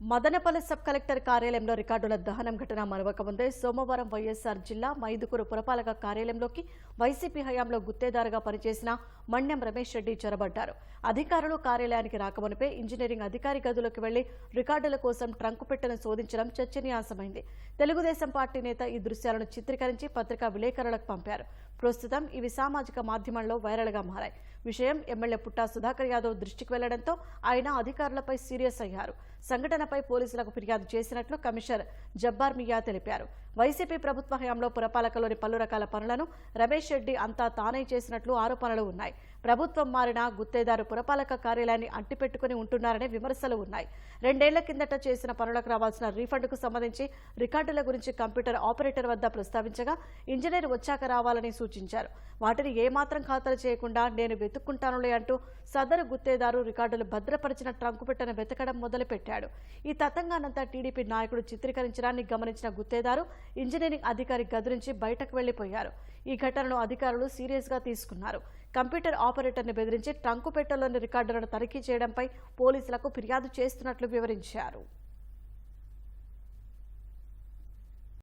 Madanapalle sub collector కార్యాలయంలో రికార్డుల దహనం ఘటన మరొక ముందే సోమవారం వైఎస్ఆర్ జిల్లా మైదుకూరు పురపాలక కార్యాలయంలోకి వైసీపీ హయాంలో గుత్తేదారుగా పనిచేసిన మణ్యం రమేష్ రెడ్డి చొరబడ్డారు. అధికారులు కార్యాలయానికి రాకమునిపే ఇంజనీరింగ్ అధికారి గదిలోకి వెళ్ళి రికార్డుల కోసం ట్రంకు పెట్టెను శోధించడం చర్చనీయాంశమైంది. తెలుగుదేశం పార్టీ నేత ఈ దృశ్యాలను చిత్రీకరించి పత్రికా విలేకరులకు పంపారు. ప్రస్తుతం ఇవి సామాజిక మాధ్యమంలో వైరల్గా మారాయి. విషయం ఎమ్మెల్యే పుట్టా సుధాకర్ యాదవ్ దృష్టికి వెళ్ళడంతో ఆయన అధికారులపై సీరియస్ అయ్యారు. సంఘటనపై పోలీసులకు ఫిర్యాదు చేసినట్లు కమిషనర్ జబ్బార్ మియా తెలిపారు. వైసీపీ ప్రభుత్వ హయాంలో పురపాలకలోని పలు రకాల పనులను రమేష్ రెడ్డి అంతా తానే చేసినట్లు ఆరోపణలు ఉన్నాయి. ప్రభుత్వం మారినా గుత్తేదారు పురపాలక కార్యాలయాన్ని అంటిపెట్టుకుని ఉంటున్నారనే విమర్శలు ఉన్నాయి. రెండేళ్ళ కిందట చేసిన పనులకు రావాల్సిన రీఫండ్కు సంబంధించి రికార్డుల గురించి కంప్యూటర్ ఆపరేటర్ వద్ద ప్రస్తావించగా ఇంజనీర్ వచ్చాక రావాలని సూచించారు వాటిని ఏమాత్రం ఖాతరు చేయకుండా నేను వెతుక్కుంటానులే అంటూ సదరు గుత్తేదారు రికార్డులు భద్రపరిచిన ట్రంకు పెట్టను వెతకడం మొదలుపెట్టాడు. ఈ తతంగానంతా టీడీపీ నాయకుడు చిత్రీకరించడాన్ని గమనించిన గుత్తేదారు ఇంజనీరింగ్ అధికారి గది నుంచి బయటకు వెళ్ళిపోయారు ఈ ఘటనను అధికారులు సీరియస్గా తీసుకున్నారు. కంప్యూటర్ ఆపరేటర్ని బెదిరించి ట్రంకు పెట్టలోని రికార్డులను తనిఖీ చేయడంపై పోలీసులకు ఫిర్యాదు చేస్తున్నట్లు వివరించారు.